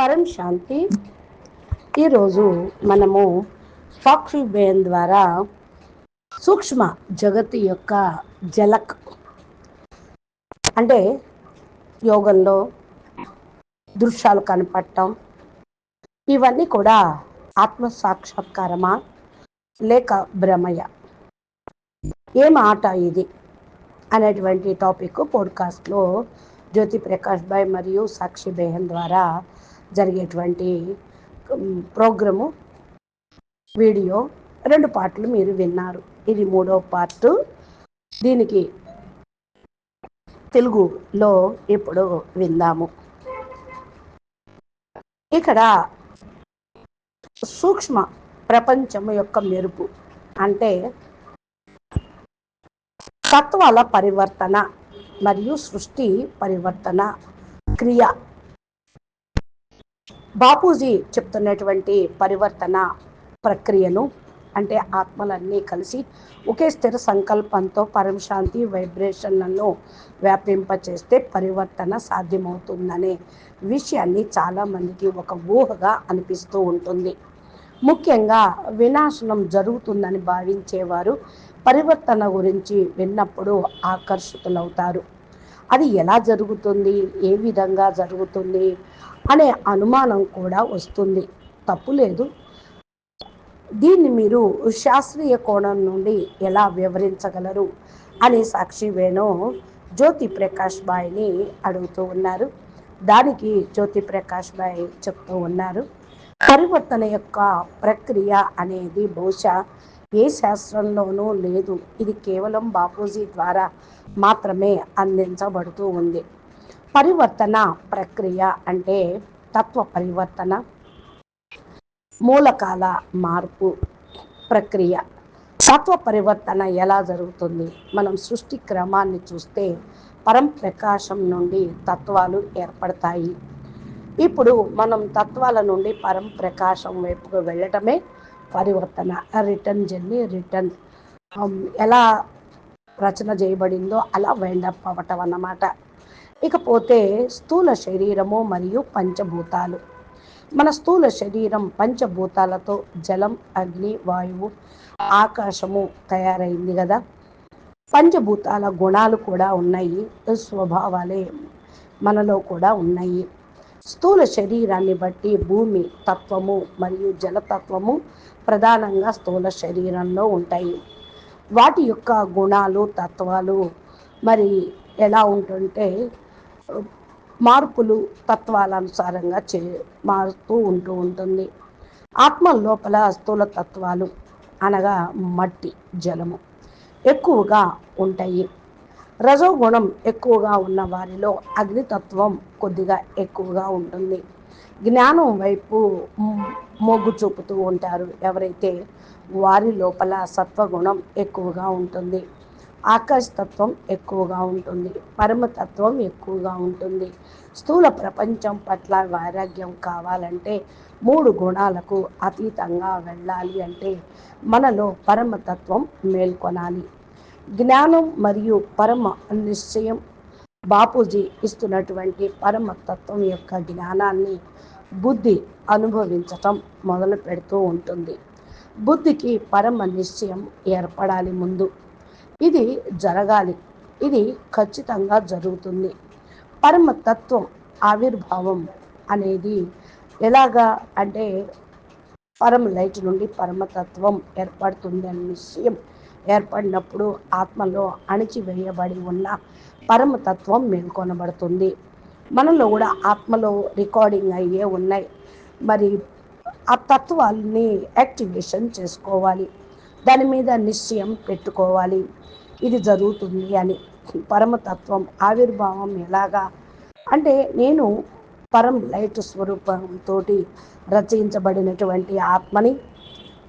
పరం శాంతి. ఈరోజు మనము సాక్షి బేన్ ద్వారా సూక్ష్మ జగత్తు యొక్క జలక్ అంటే యోగంలో దృశ్యాలు కనపడటం ఇవన్నీ కూడా ఆత్మ సాక్షాత్కారమా లేక భ్రమయ? ఏం ఆట ఇది? అనేటువంటి టాపిక్ పోడ్కాస్ట్లో జ్యోతి ప్రకాష్ భాయ్ మరియు సాక్షి బేహన్ ద్వారా జరిగేటువంటి ప్రోగ్రాము వీడియో రెండు పాటలు మీరు విన్నారు. ఇది మూడో పార్ట్. దీనికి తెలుగులో ఇప్పుడు విందాము. ఇక్కడ సూక్ష్మ ప్రపంచం యొక్క మెరుపు అంటే తత్వాల పరివర్తన మరియు సృష్టి పరివర్తన క్రియ బాపూజీ చెప్తున్నటువంటి పరివర్తన ప్రక్రియను అంటే ఆత్మలన్నీ కలిసి ఒకే స్థిర సంకల్పంతో పరమశాంతి వైబ్రేషన్లను వ్యాపింపచేస్తే పరివర్తన సాధ్యమవుతుందనే విషయాన్ని చాలామందికి ఒక ఊహగా అనిపిస్తూ ఉంటుంది. ముఖ్యంగా వినాశనం జరుగుతుందని భావించేవారు పరివర్తన గురించి విన్నప్పుడు ఆకర్షితులవుతారు. అది ఎలా జరుగుతుంది? ఏ విధంగా జరుగుతుంది? అనే అనుమానం కూడా వస్తుంది. తప్పు లేదు. దీన్ని మీరు శాస్త్రీయ కోణం నుండి ఎలా వివరించగలరు? అని సాక్షి వేణు జ్యోతి ప్రకాష్ బాయ్ని అడుగుతూ ఉన్నారు. దానికి జ్యోతి ప్రకాష్ బాయ్ చెప్తూ ఉన్నారు. పరివర్తన యొక్క ప్రక్రియ అనేది బహుశా ఏ శాస్త్రంలోనూ లేదు. ఇది కేవలం బాపూజీ ద్వారా మాత్రమే అందించబడుతూ ఉంది. పరివర్తన ప్రక్రియ అంటే తత్వ పరివర్తన మూలకాల మార్పు ప్రక్రియ. తత్వ పరివర్తన ఎలా జరుగుతుంది? మనం సృష్టి క్రమాన్ని చూస్తే పరం ప్రకాశం నుండి తత్వాలు ఏర్పడతాయి. ఇప్పుడు మనం తత్వాల నుండి పరం ప్రకాశం వైపుకు వెళ్ళటమే పరివర్తన రిటర్న్ జర్నీ రిటర్న్ ఎలా రచన చేయబడిందో అలా వైండప్ అవ్వటం అన్నమాట. ఇకపోతే స్థూల శరీరము మరియు పంచభూతాలు. మన స్థూల శరీరం పంచభూతాలతో జలం అగ్ని వాయువు ఆకాశము తయారైంది కదా. పంచభూతాల గుణాలు కూడా ఉన్నాయి స్వభావాలే మనలో కూడా ఉన్నాయి. స్థూల శరీరాన్ని బట్టి భూమి తత్వము మరియు జలతత్వము ప్రధానంగా స్థూల శరీరంలో ఉంటాయి. వాటి యొక్క గుణాలు తత్వాలు మరి ఎలా ఉంటుంటే మార్పులు తత్వాల అనుసారంగా చే మారుతూ ఉంటూ ఉంటుంది. ఆత్మ లోపల స్థూల తత్వాలు అనగా మట్టి జలము ఎక్కువగా ఉంటాయి. రజోగుణం ఎక్కువగా ఉన్న వారిలో అగ్నితత్వం కొద్దిగా ఎక్కువగా ఉంటుంది. జ్ఞానం వైపు మొగ్గు చూపుతూ ఉంటారు. ఎవరైతే వారి లోపల సత్వగుణం ఎక్కువగా ఉంటుంది ఆకాశతత్వం ఎక్కువగా ఉంటుంది పరమతత్వం ఎక్కువగా ఉంటుంది స్థూల ప్రపంచం పట్ల వైరాగ్యం కావాలంటే మూడు గుణాలకు అతీతంగా వెళ్ళాలి అంటే మనలో పరమతత్వం మేల్కొనాలి. జ్ఞానం మరియు పరమ నిశ్చయం బాపూజీ ఇస్తున్నటువంటి పరమతత్వం యొక్క జ్ఞానాన్ని బుద్ధి అనుభవించటం మొదలు పెడుతూ ఉంటుంది. బుద్ధికి పరమ నిశ్చయం ఏర్పడాలి ముందు. ఇది జరగాలి. ఇది ఖచ్చితంగా జరుగుతుంది. పరమతత్వం ఆవిర్భావం అనేది ఎలాగా అంటే పరమ లైట్ నుండి పరమతత్వం ఏర్పడుతుంది అనే నిశ్చయం ఏర్పడినప్పుడు ఆత్మలో అణిచివేయబడి ఉన్న పరమతత్వం మేల్కొనబడుతుంది. మనలో కూడా ఆత్మలో రికార్డింగ్ అయ్యే ఉన్నాయి. మరి ఆ తత్వాల్ని యాక్టివేషన్ చేసుకోవాలి. దాని మీద నిశ్చయం పెట్టుకోవాలి. ఇది జరుగుతుంది అని. పరమతత్వం ఆవిర్భావం ఎలాగా? అంటే నేను పరం లైట్ స్వరూపంతో రచయించబడినటువంటి ఆత్మని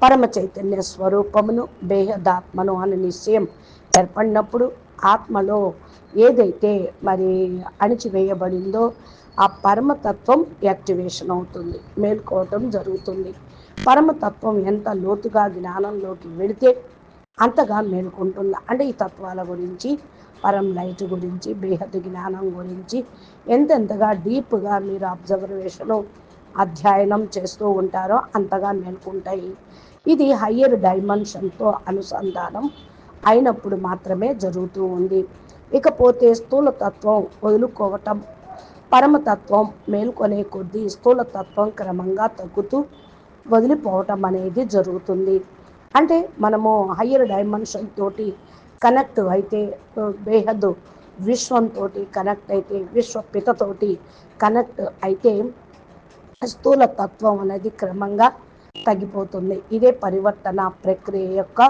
పరమ చైతన్య స్వరూపమును బేహదాత్మను అనే నిశ్చయం ఏర్పడినప్పుడు ఆత్మలో ఏదైతే మరి అణిచివేయబడిందో ఆ పరమతత్వం యాక్టివేషన్ అవుతుంది మేల్కోవటం జరుగుతుంది. పరమతత్వం ఎంత లోతుగా జ్ఞానంలోకి వెళితే అంతగా మేల్కొంటుంది. అంటే ఈ తత్వాల గురించి పరం లైట్ గురించి బేహద జ్ఞానం గురించి ఎంతెంతగా డీప్గా మీరు అబ్జర్వేషను అధ్యయనం చేస్తూ ఉంటారో అంతగా మేల్కుంటాయి. ఇది హయ్యర్ డైమెన్షన్తో అనుసంధానం అయినప్పుడు మాత్రమే జరుగుతూ ఉంది. ఇకపోతే స్థూలతత్వం వదులుకోవటం పరమతత్వం మేల్కొనే కొద్దీ స్థూలతత్వం క్రమంగా తగ్గుతూ వదిలిపోవటం అనేది జరుగుతుంది. అంటే మనము హయ్యర్ డైమెన్షన్ తోటి కనెక్ట్ అయితే బేహద్దు విశ్వంతో కనెక్ట్ అయితే విశ్వపితతోటి కనెక్ట్ అయితే స్థూల తత్వం అనేది క్రమంగా తగ్గిపోతుంది. ఇదే పరివర్తన ప్రక్రియ యొక్క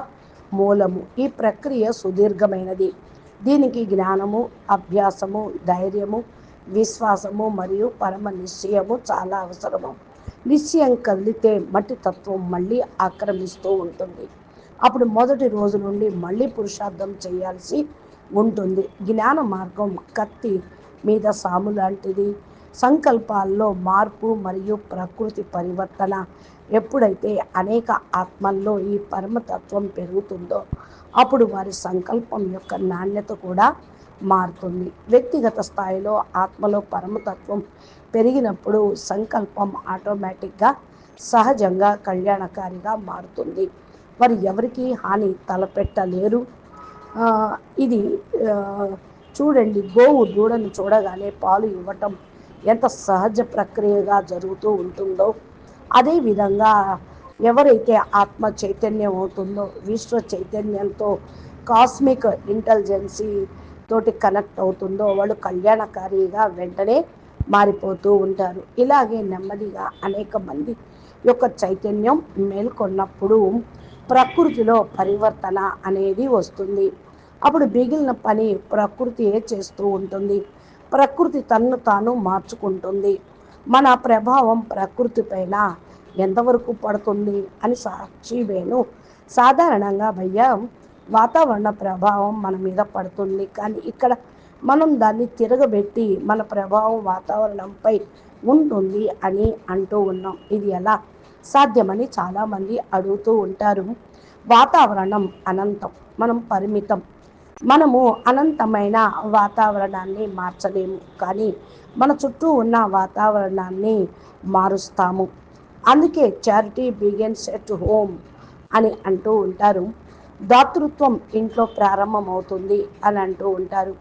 మూలము. ఈ ప్రక్రియ సుదీర్ఘమైనది. దీనికి జ్ఞానము అభ్యాసము ధైర్యము విశ్వాసము మరియు పరమ నిశ్చయము చాలా అవసరము. నిశ్చయం కదిలితే మట్టి తత్వం మళ్ళీ ఆక్రమిస్తూ ఉంటుంది. అప్పుడు మొదటి రోజు నుండి మళ్ళీ పురుషార్థం చేయాల్సి ఉంటుంది. జ్ఞాన మార్గం కత్తి మీద సాము లాంటిది సంకల్పాల్లో మార్పు మరియు ప్రకృతి పరివర్తన ఎప్పుడైతే అనేక ఆత్మల్లో ఈ పరమతత్వం పెరుగుతుందో అప్పుడు వారి సంకల్పం యొక్క నాణ్యత కూడా మారుతుంది. వ్యక్తిగత స్థాయిలో ఆత్మలో పరమతత్వం పెరిగినప్పుడు సంకల్పం ఆటోమేటిక్గా సహజంగా కళ్యాణకారిగా మారుతుంది. వారు ఎవరికి హాని తలపెట్టలేరు. ఇది చూడండి గోవు దూడను చూడగానే పాలు ఇవ్వటం ఎంత సహజ ప్రక్రియగా జరుగుతూ ఉంటుందో అదేవిధంగా ఎవరైతే ఆత్మ చైతన్యం అవుతుందో విశ్వ చైతన్యంతో కాస్మిక్ ఇంటెలిజెన్సీ తోటి కనెక్ట్ అవుతుందో వాళ్ళు కళ్యాణకారిగా వెంటనే మారిపోతూ ఉంటారు. ఇలాగే నెమ్మదిగా అనేక మంది యొక్క చైతన్యం మేల్కొన్నప్పుడు ప్రకృతిలో పరివర్తన అనేది వస్తుంది. అప్పుడు మిగిలిన పని ప్రకృతియే చేస్తూ ఉంటుంది. ప్రకృతి తన్ను తాను మార్చుకుంటుంది. మన ప్రభావం ప్రకృతి పైన ఎంతవరకు పడుతుంది అని సాక్షి వేణు. సాధారణంగా భయ్య వాతావరణ ప్రభావం మన మీద పడుతుంది. కానీ ఇక్కడ మనం దాన్ని తిరగబెట్టి మన ప్రభావం వాతావరణంపై ఉంటుంది అని అంటూ ఉన్నాం. ఇది ఎలా సాధ్యమని చాలామంది అడుగుతూ ఉంటారు. వాతావరణం అనంతం మనం పరిమితం మనము అనంతమైన వాతావరణాన్ని మార్చలేము కానీ మన చుట్టూ ఉన్న వాతావరణాన్ని మారుస్తాము. అందుకే చారిటీ బిగిన్స్ ఎట్ హోమ్ అని అంటూ ఉంటారు. దాతృత్వం ఇంట్లో ప్రారంభమవుతుంది అని అంటూ ఉంటారు.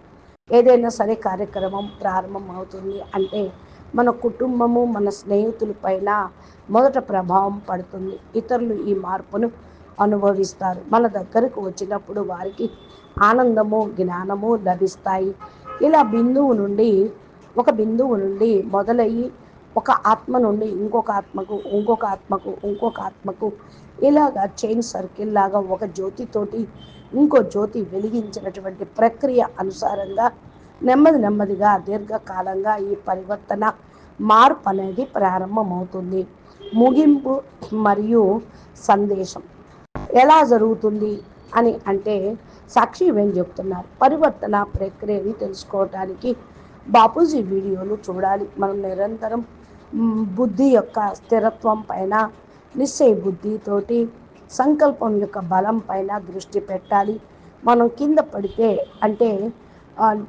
ఏదైనా సరే కార్యక్రమం ప్రారంభం అవుతుంది అంటే మన కుటుంబము మన స్నేహితుల పైన మొదట ప్రభావం పడుతుంది. ఇతరులు ఈ మార్పును అనుభవిస్తారు. మన దగ్గరకు వచ్చినప్పుడు వారికి ఆనందము జ్ఞానము లభిస్తాయి. ఇలా బిందువు నుండి ఒక బిందువు నుండి మొదలయ్యి ఒక ఆత్మ నుండి ఇంకొక ఆత్మకు ఇంకొక ఆత్మకు ఇంకొక ఆత్మకు ఇలాగా చైన్ సర్కిల్ లాగా ఒక జ్యోతితోటి ఇంకో జ్యోతి వెలిగించినటువంటి ప్రక్రియ అనుసారంగా నెమ్మది నెమ్మదిగా దీర్ఘకాలంగా ఈ పరివర్తన మార్పు అనేది ప్రారంభమవుతుంది. ముగింపు మరియు సందేశం. ఎలా జరుగుతుంది అని అంటే సాక్షి ఏం చెప్తున్నారు. పరివర్తన ప్రక్రియని తెలుసుకోవటానికి బాపూజీ వీడియోలు చూడాలి. మనం నిరంతరం బుద్ధి యొక్క స్థిరత్వం పైన నిశ్చయ బుద్ధితోటి సంకల్పం యొక్క బలం పైన దృష్టి పెట్టాలి. మనం కింద పడితే అంటే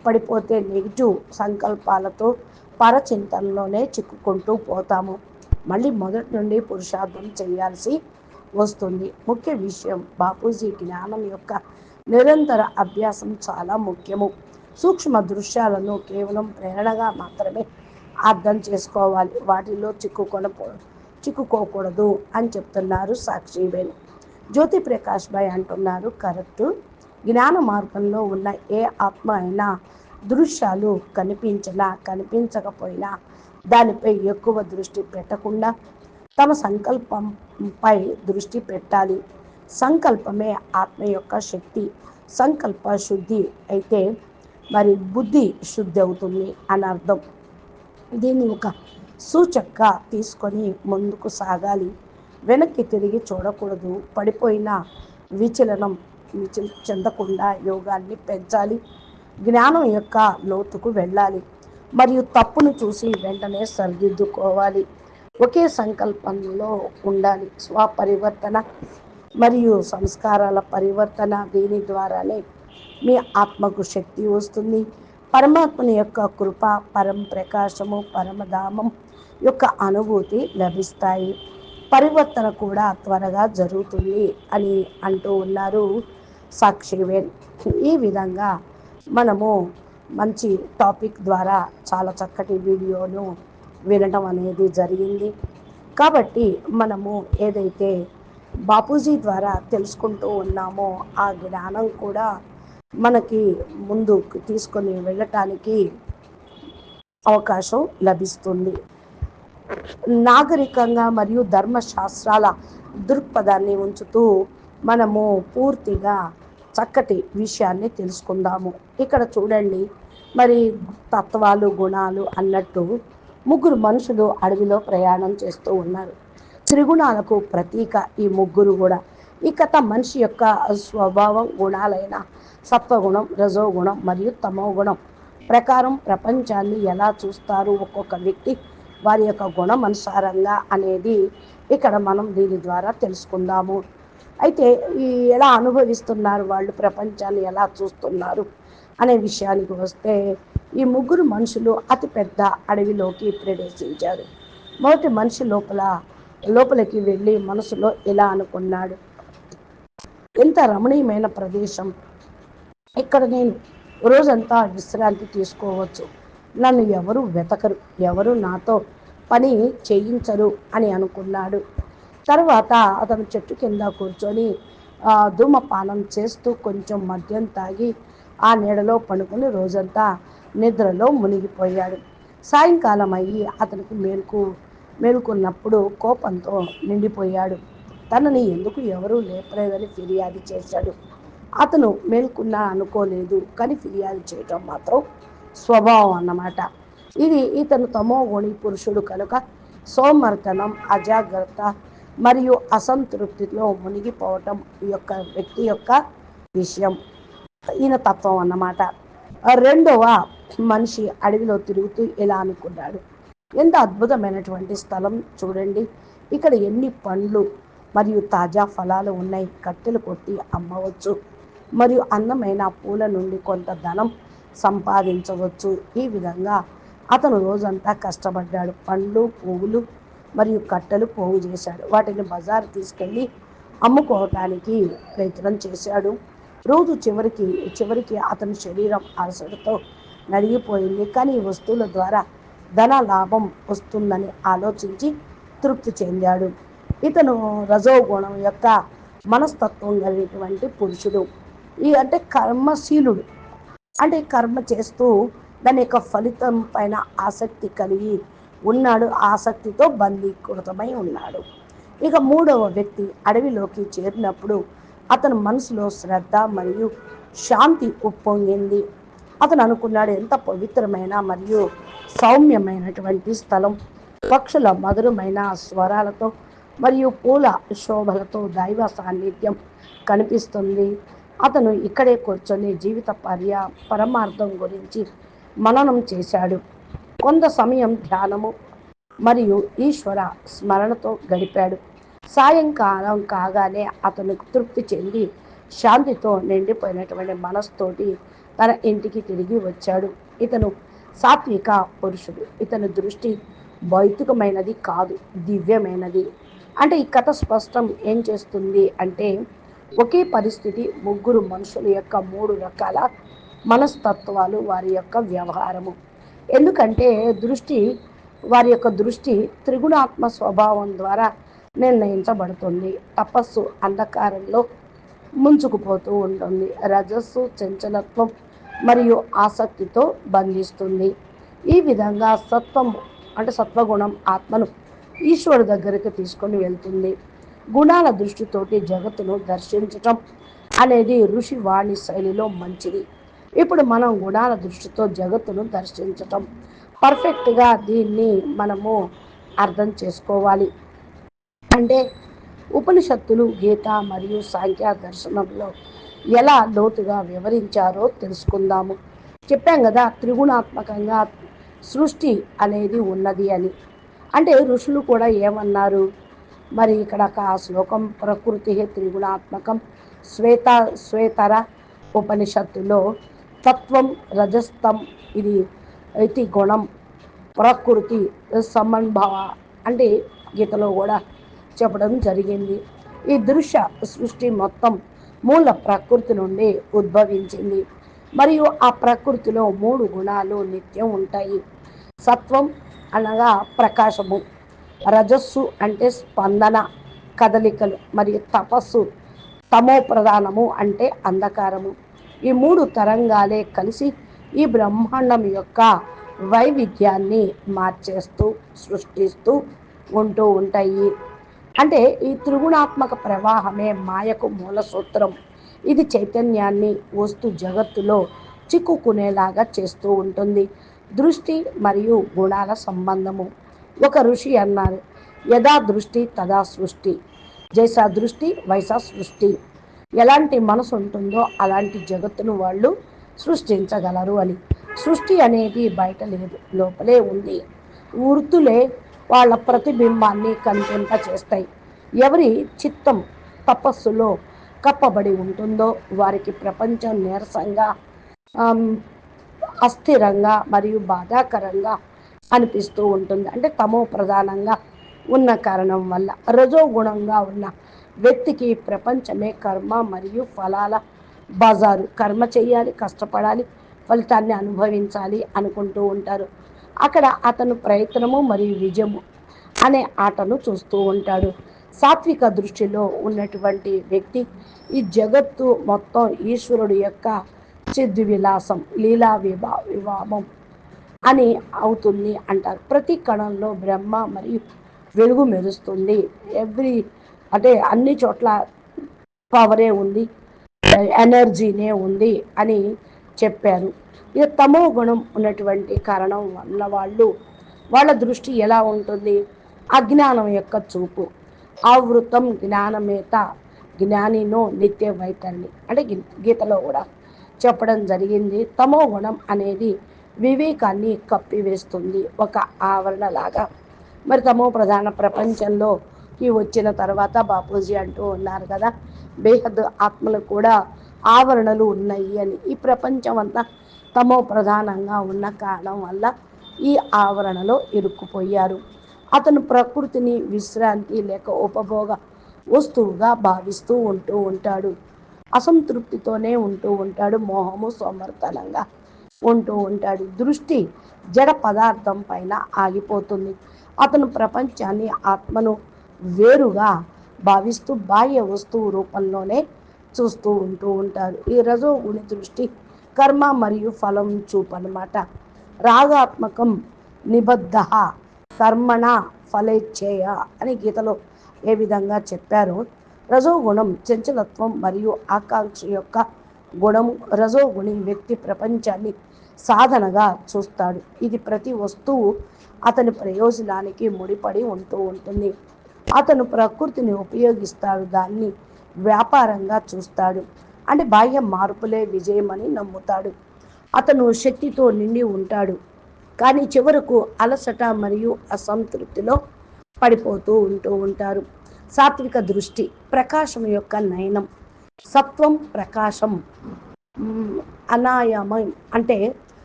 పడిపోతే నెగిటివ్ సంకల్పాలతో పరచింతనలోనే చిక్కుకుంటూ పోతాము. మళ్ళీ మొదటి నుండి పురుషార్థం చేయాల్సి వస్తుంది. ముఖ్య విషయం బాపూజీ జ్ఞానం యొక్క నిరంతర అభ్యాసం చాలా ముఖ్యము. సూక్ష్మ దృశ్యాలను కేవలం ప్రేరణగా మాత్రమే అర్థం చేసుకోవాలి. వాటిలో చిక్కుకొన చిక్కుకోకూడదు అని చెప్తున్నారు సాక్షిబేన్ జ్యోతి ప్రకాష్ భాయ్ అంటున్నారు కరెక్ట్. జ్ఞాన మార్గంలో ఉన్న ఏ ఆత్మ అయినా దృశ్యాలు కనిపించినా కనిపించకపోయినా దానిపై ఎక్కువ దృష్టి పెట్టకుండా తమ సంకల్పంపై దృష్టి పెట్టాలి. సంకల్పమే ఆత్మ యొక్క శక్తి. సంకల్ప శుద్ధి అయితే మరి బుద్ధి శుద్ధి అవుతుంది అని అర్థం. దీన్ని ఒక సూచక్గా తీసుకొని ముందుకు సాగాలి. వెనక్కి తిరిగి చూడకూడదు. పడిపోయిన విచలనం చెందకుండా యోగాన్ని పెంచాలి. జ్ఞానం యొక్క లోతుకు వెళ్ళాలి. మరియు తప్పును చూసి వెంటనే సరిదిద్దుకోవాలి. ఒకే సంకల్పంలో ఉండాలి. స్వపరివర్తన మరియు సంస్కారాల పరివర్తన దీని ద్వారానే మీ ఆత్మకు శక్తి వస్తుంది. పరమాత్మని యొక్క కృప పరం ప్రకాశము పరమధామం యొక్క అనుభూతి లభిస్తాయి. పరివర్తన కూడా త్వరగా జరుగుతుంది అని అంటూ ఉన్నారు సాక్షివేన్ ఈ విధంగా మనము మంచి టాపిక్ ద్వారా చాలా చక్కటి వీడియోను వినడం అనేది జరిగింది. కాబట్టి మనము ఏదైతే బాపూజీ ద్వారా తెలుసుకుంటూ ఉన్నామో ఆ జ్ఞానం కూడా మనకి ముందు తీసుకొని వెళ్ళటానికి అవకాశం లభిస్తుంది. నాగరికంగా మరియు ధర్మశాస్త్రాల దృక్పథాన్ని ఉంచుతూ మనము పూర్తిగా చక్కటి విషయాన్ని తెలుసుకుందాము. ఇక్కడ చూడండి మరి తత్వాలు గుణాలు అన్నట్టు ముగ్గురు మనుషులు అడవిలో ప్రయాణం చేస్తూ ఉన్నారు. త్రిగుణాలకు ప్రతీక ఈ ముగ్గురు కూడా. ఈ కథ మనిషి యొక్క స్వభావం గుణాలైన సత్వగుణం రజోగుణం మరియు తమో గుణం ప్రకారం ప్రపంచాన్ని ఎలా చూస్తారు ఒక్కొక్క వ్యక్తి వారి యొక్క గుణం అనుసారంగా అనేది ఇక్కడ మనం దీని ద్వారా తెలుసుకుందాము. అయితే ఈ ఎలా అనుభవిస్తున్నారు వాళ్ళు ప్రపంచాన్ని ఎలా చూస్తున్నారు అనే విషయానికి వస్తే ఈ ముగ్గురు మనుషులు అతిపెద్ద అడవిలోకి ప్రవేశించారు. మొదటి మనిషి లోపల లోపలికి వెళ్ళి మనసులో ఇలా అనుకున్నాడు. ఎంత రమణీయమైన ప్రదేశం. ఇక్కడ నేను రోజంతా విశ్రాంతి తీసుకోవచ్చు. నన్ను ఎవరు వెతకరు ఎవరు నాతో పని చేయించరు అని అనుకున్నాడు. తర్వాత అతను చెట్టు కింద కూర్చొని ధూమపానం చేస్తూ కొంచెం మద్యం తాగి ఆ నీడలో పడుకుని రోజంతా నిద్రలో మునిగిపోయాడు. సాయంకాలం అయ్యి అతనికి మేలుకు మేలుకున్నప్పుడు కోపంతో నిండిపోయాడు. తనని ఎందుకు ఎవరూ లేపలేదని ఫిర్యాదు చేశాడు. అతను మేల్కున్నా అనుకోలేదు కానీ ఫిర్యాదు చేయటం మాత్రం స్వభావం అన్నమాట. ఇది ఇతను తమోగుణి పురుషుడు కనుక సోమర్తనం అజాగ్రత్త మరియు అసంతృప్తిలో మునిగిపోవటం యొక్క వ్యక్తి యొక్క విషయం. ఈయన తత్వం అన్నమాట. రెండవ మనిషి అడవిలో తిరుగుతూ ఎలా అనుకున్నాడు? ఎంత అద్భుతమైనటువంటి స్థలం చూడండి. ఇక్కడ ఎన్ని పండ్లు మరియు తాజా ఫలాలు ఉన్నాయి? కట్టెలు కొట్టి అమ్మవచ్చు. మరియు అందమైన పూల నుండి కొంత ధనం సంపాదించవచ్చు. ఈ విధంగా అతను రోజంతా కష్టపడ్డాడు. పండ్లు పువ్వులు మరియు కట్టెలు పోగు చేశాడు. వాటిని బజారు తీసుకెళ్ళి అమ్ముకోవటానికి ప్రయత్నం చేశాడు. రోజు చివరికి చివరికి అతని శరీరం అలసటతో నలిగిపోయింది. కానీ ఈ వస్తువుల ద్వారా ధన లాభం వస్తుందని ఆలోచించి తృప్తి చెందాడు. ఇతను రజోగుణం యొక్క మనస్తత్వం కలిగినటువంటి పురుషుడు. ఈ అంటే కర్మశీలుడు. అంటే కర్మ చేస్తూ దాని యొక్క ఫలితం పైన ఆసక్తి కలిగి ఉన్నాడు. ఆసక్తితో బందీకృతమై ఉన్నాడు. ఇక మూడవ వ్యక్తి అడవిలోకి చేరినప్పుడు అతని మనసులో శ్రద్ధ మరియు శాంతి ఉప్పొంగింది. అతను అనుకున్నాడు ఎంత పవిత్రమైన మరియు సౌమ్యమైనటువంటి స్థలం. పక్షుల మధురమైన స్వరాలతో మరియు పూల శోభలతో దైవ సాన్నిధ్యం కనిపిస్తుంది. అతను ఇక్కడే కూర్చొని జీవిత పర్య పరమార్థం గురించి మననం చేశాడు. కొంత సమయం ధ్యానము మరియు ఈశ్వర స్మరణతో గడిపాడు. సాయంకాలం కాగానే అతను తృప్తి చెంది శాంతితో నిండిపోయినటువంటి మనస్తోటి తన ఇంటికి తిరిగి వచ్చాడు. ఇతను సాత్విక పురుషుడు. ఇతని దృష్టి భౌతికమైనది కాదు దివ్యమైనది. అంటే ఈ కథ స్పష్టం ఏం చేస్తుంది అంటే ఒకే పరిస్థితి ముగ్గురు మనుషుల యొక్క మూడు రకాల మనస్తత్వాలు వారి యొక్క వ్యవహారము. ఎందుకంటే దృష్టి వారి యొక్క దృష్టి త్రిగుణాత్మ స్వభావం ద్వారా నిర్ణయించబడుతుంది. తపస్సు అంధకారంలో ముంచుకుపోతూ ఉంటుంది. రజస్సు చంచలత్వం మరియు ఆసక్తితో బంధిస్తుంది. ఈ విధంగా సత్వం అంటే సత్వగుణం ఆత్మను ఈశ్వరు దగ్గరికి తీసుకొని వెళ్తుంది. గుణాల దృష్టితోటి జగత్తును దర్శించటం అనేది ఋషి వాణి శైలిలో మంచిది. ఇప్పుడు మనం గుణాల దృష్టితో జగత్తును దర్శించటం. పర్ఫెక్ట్గా దీన్ని మనము అర్థం చేసుకోవాలి. అంటే ఉపనిషత్తులు గీత మరియు సాంఖ్య దర్శనంలో ఎలా లోతుగా వివరించారో తెలుసుకుందాము. చెప్పాం కదా త్రిగుణాత్మకంగా సృష్టి అనేది ఉన్నది అని. అంటే ఋషులు కూడా ఏమన్నారు? మరి ఇక్కడ ఆ శ్లోకం ప్రకృతి త్రిగుణాత్మకం శ్వేత శ్వేతర ఉపనిషత్తులో తత్వం రజస్తం ఇది ఇది గుణం ప్రకృతి సమన్భవ అంటే గీతలో కూడా చెప్పడం జరిగింది. ఈ దృశ్య సృష్టి మొత్తం మూల ప్రకృతి నుండి ఉద్భవించింది. మరియు ఆ ప్రకృతిలో మూడు గుణాలు నిత్యం ఉంటాయి. సత్వం అనగా ప్రకాశము రజస్సు అంటే స్పందన కదలికలు మరియు తపస్సు తమో ప్రధానము అంటే అంధకారము. ఈ మూడు తరంగాలే కలిసి ఈ బ్రహ్మాండం యొక్క వైవిధ్యాన్ని మార్చేస్తూ సృష్టిస్తూ ఉంటూ ఉంటాయి. అంటే ఈ త్రిగుణాత్మక ప్రవాహమే మాయకు మూల సూత్రం. ఇది చైతన్యాన్ని వస్తు జగత్తులో చిక్కుకునేలాగా చేస్తూ ఉంటుంది. దృష్టి మరియు గుణాల సంబంధము. ఒక ఋషి అన్నారు యథా దృష్టి తదా సృష్టి. జైసా దృష్టి వైసా సృష్టి. ఎలాంటి మనసు ఉంటుందో అలాంటి జగత్తును వాళ్ళు సృష్టించగలరు అని. సృష్టి అనేది బయట లేదు లోపలే ఉంది. వృత్తులే వాళ్ళ ప్రతిబింబాన్ని కనిపింప చేస్తాయి ఎవరి చిత్తం తపస్సులో కప్పబడి ఉంటుందో వారికి ప్రపంచం నీరసంగా అస్థిరంగా మరియు బాధాకరంగా అనిపిస్తూ ఉంటుంది. అంటే తమో ప్రధానంగా ఉన్న కారణం వల్ల రజోగుణంగా ఉన్న వ్యక్తికి ప్రపంచమే కర్మ మరియు ఫలాల బజారు. కర్మ చేయాలి కష్టపడాలి ఫలితాన్ని అనుభవించాలి అనుకుంటూ ఉంటారు. అక్కడ అతను ప్రయత్నము మరియు విజయము అనే ఆటను చూస్తూ ఉంటాడు. సాత్విక దృష్టిలో ఉన్నటువంటి వ్యక్తి ఈ జగత్తు మొత్తం ఈశ్వరుడు యొక్క చిద్దు విలాసం లీలా విభా వివాహం అని అవుతుంది అంటారు. ప్రతి కణంలో బ్రహ్మ మరియు వెలుగు మెరుస్తుంది. ఎవ్రీ అంటే అన్ని చోట్ల పవరే ఉంది ఎనర్జీనే ఉంది అని చెప్పారు. ఇక తమో గుణం ఉన్నటువంటి కారణం వల్ల వాళ్ళు వాళ్ళ దృష్టి ఎలా ఉంటుంది? అజ్ఞానం యొక్క చూపు. ఆవృతం జ్ఞానమేత. జ్ఞానినో నిత్య వైతరణి అంటే గీతలో కూడా చెప్పడం జరిగింది. తమో గుణం అనేది వివేకాన్ని కప్పివేస్తుంది ఒక ఆవరణ లాగా మరి తమో ప్రధాన ప్రపంచంలోకి వచ్చిన తర్వాత బాపూజీ అంటూ ఉన్నారు కదా. బేహద్ ఆత్మలు కూడా ఆవరణలు ఉన్నాయి అని. ఈ ప్రపంచం అంతా తమో ప్రధానంగా ఉన్న కారణం వల్ల ఈ ఆవరణలో ఇరుక్కుపోయారు. అతను ప్రకృతిని విశ్రాంతి లేక ఉపభోగ వస్తువుగా భావిస్తూ ఉంటూ ఉంటాడు. అసంతృప్తితోనే ఉంటూ ఉంటాడు. మోహము సమర్థనంగా ఉంటూ ఉంటాడు. దృష్టి జడ పదార్థం పైన ఆగిపోతుంది. అతను ప్రపంచాన్ని ఆత్మను వేరుగా భావిస్తూ బాహ్య వస్తువు రూపంలోనే చూస్తూ ఉంటూ ఉంటారు. ఈ రజోగుణి దృష్టి కర్మ మరియు ఫలం చూపనమాట. రాగాత్మకం నిబద్ధ కర్మణ ఫలేచ్ఛేయ అని గీతలో ఏ విధంగా చెప్పారో రజోగుణం చంచలత్వం మరియు ఆకాంక్ష యొక్క గుణం రజోగుణి వ్యక్తి ప్రపంచాన్ని సాధనగా చూస్తాడు. ఇది ప్రతి వస్తువు అతని ప్రయోజనానికి ముడిపడి ఉంటూ ఉంటుంది. అతను ప్రకృతిని ఉపయోగిస్తాడు. దాన్ని వ్యాపారంగా చూస్తాడు. అంటే బాహ్య మార్పులే విజయమని నమ్ముతాడు. అతను శక్తితో నిండి ఉంటాడు. కానీ చివరకు అలసట మరియు అసంతృప్తిలో పడిపోతూ ఉంటూ ఉంటారు. సాత్విక దృష్టి ప్రకాశం యొక్క నయనం సత్వం ప్రకాశం అనాయామం. అంటే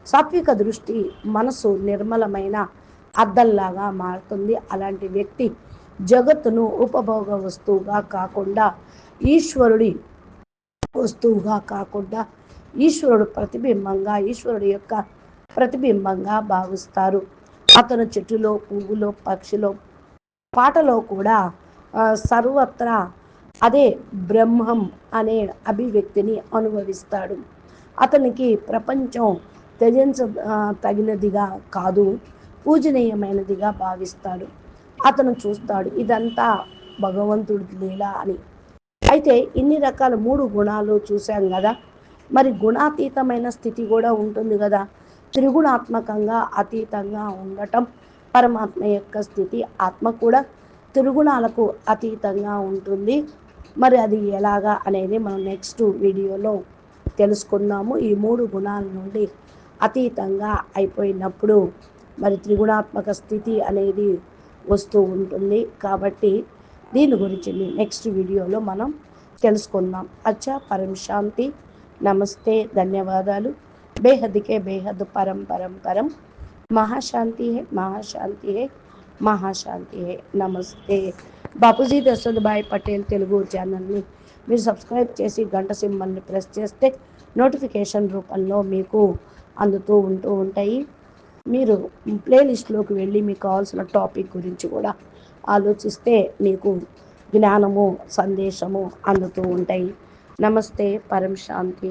సాత్విక దృష్టి మనసు నిర్మలమైన అద్దంలాగా మారుతుంది. అలాంటి వ్యక్తి జగత్తును ఉపభోగ వస్తువుగా కాకుండా ఈశ్వరుడి వస్తువుగా కాకుండా ఈశ్వరుడు ప్రతిబింబంగా ఈశ్వరుడు యొక్క ప్రతిబింబంగా భావిస్తారు. అతను చెట్టులో పువ్వులో పక్షిలో పాటలో కూడా సర్వత్రా అదే బ్రహ్మం అనే అభివ్యక్తిని అనుభవిస్తాడు. అతనికి ప్రపంచం త్యజించ తగినదిగా కాదు పూజనీయమైనదిగా భావిస్తాడు. అతను చూస్తాడు ఇదంతా భగవంతుడి లీల అని. అయితే ఇన్ని రకాల మూడు గుణాలు చూసాం కదా. మరి గుణాతీతమైన స్థితి కూడా ఉంటుంది కదా. త్రిగుణాత్మకంగా అతీతంగా ఉండటం పరమాత్మ యొక్క స్థితి ఆత్మ కూడా త్రిగుణాలకు అతీతంగా ఉంటుంది. మరి అది ఎలాగా అనేది మనం నెక్స్ట్ వీడియోలో తెలుసుకుందాము. ఈ మూడు గుణాల నుండి అతీతంగా అయిపోయినప్పుడు మరి త్రిగుణాత్మక స్థితి అనేది వస్తూ ఉంటుంది. కాబట్టి దీని గురించి నెక్స్ట్ వీడియోలో మనం తెలుసుకుందాం. అచ్చా పరం శాంతి. నమస్తే ధన్యవాదాలు. బేహద్కే బేహద్ పరం పరం పరం. మహాశాంతి హే మహాశాంతి హే మహాశాంతి హే. నమస్తే. బాపూజీ దశోద్భాయ్ పటేల్ తెలుగు ఛానల్ని మీరు సబ్స్క్రైబ్ చేసి గంట సింబల్ని ప్రెస్ చేస్తే నోటిఫికేషన్ రూపంలో మీకు అందుతూ ఉంటూ ఉంటాయి. మీరు ప్లేలిస్ట్లోకి వెళ్ళి మీకు కావాల్సిన టాపిక్ గురించి కూడా ఆలోచిస్తే మీకు జ్ఞానము సందేశము అందుతూ ఉంటాయి. నమస్తే పరం శాంతి